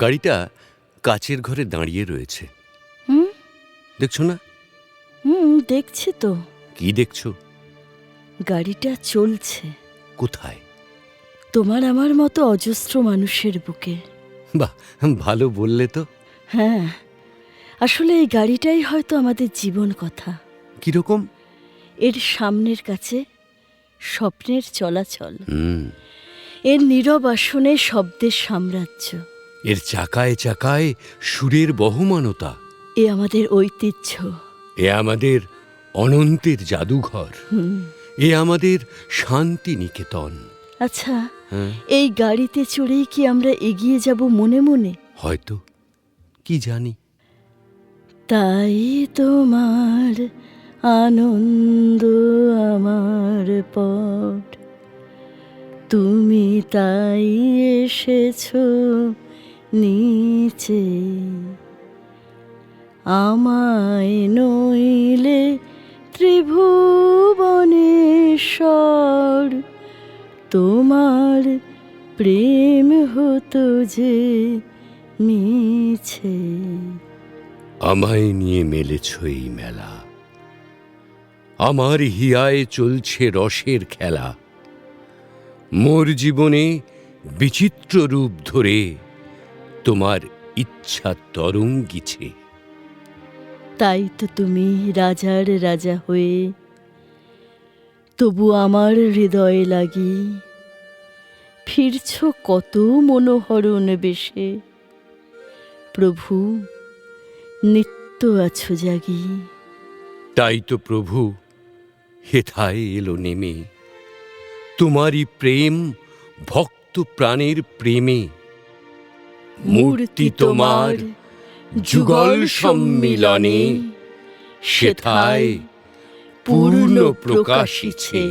গাড়িটা কাচের ঘরে দাঁড়িয়ে রয়েছে। হুম? দেখছ না? হুম দেখছি তো। কি দেখছ? গাড়িটা চলছে। কোথায়? তোমার আমার মতো অজস্র মানুষের বুকে। বাহ ভালো বললে তো। হ্যাঁ আসলে এই গাড়িটাই হয়তো আমাদের জীবন কথা। কীরকম? এর সামনের কাছে স্বপ্নের চলাচল। হুম। এর নীরব আসনে শব্দের সাম্রাজ্য। এর চাকায় চাকায় সুরের বহমানতা। এ আমাদের ঐতিহ্য। এ আমাদের অনন্তের জাদুঘর। এ আমাদের শান্তি নিকেতন আচ্ছা হ্যাঁ? এই গাড়িতে চড়েই কি আমরা এগিয়ে যাব মনে মনে? হয়তো কি জানি। তাই তোমার আনন্দ আমার পর তুমি তাই এসেছ নিচে। আমায় নইলে ত্রিভুবনেশ্বর, তোমার প্রেম হতো যে মিছে। আমায় নিয়ে মেলেছ এই মেলা। আমার হিয়ায় চলছে রসের খেলা। মোর জীবনে বিচিত্র রূপ ধরে তোমার ইচ্ছা তরঙ্গিছে। তাই তো তুমি রাজার রাজা হয়ে তবু আমার হৃদয়ে লাগি। ফিরছ কত মনোহরণ বেশে। প্রভু নিত্য আছো জাগি। তাই তো প্রভু হেথায় এলো নেমে। তোমারই প্রেম ভক্ত প্রাণের প্রেমে। মূর্তি তোমার যুগল সম্মিলনে সেথায় পূর্ণ প্রকাশিছে।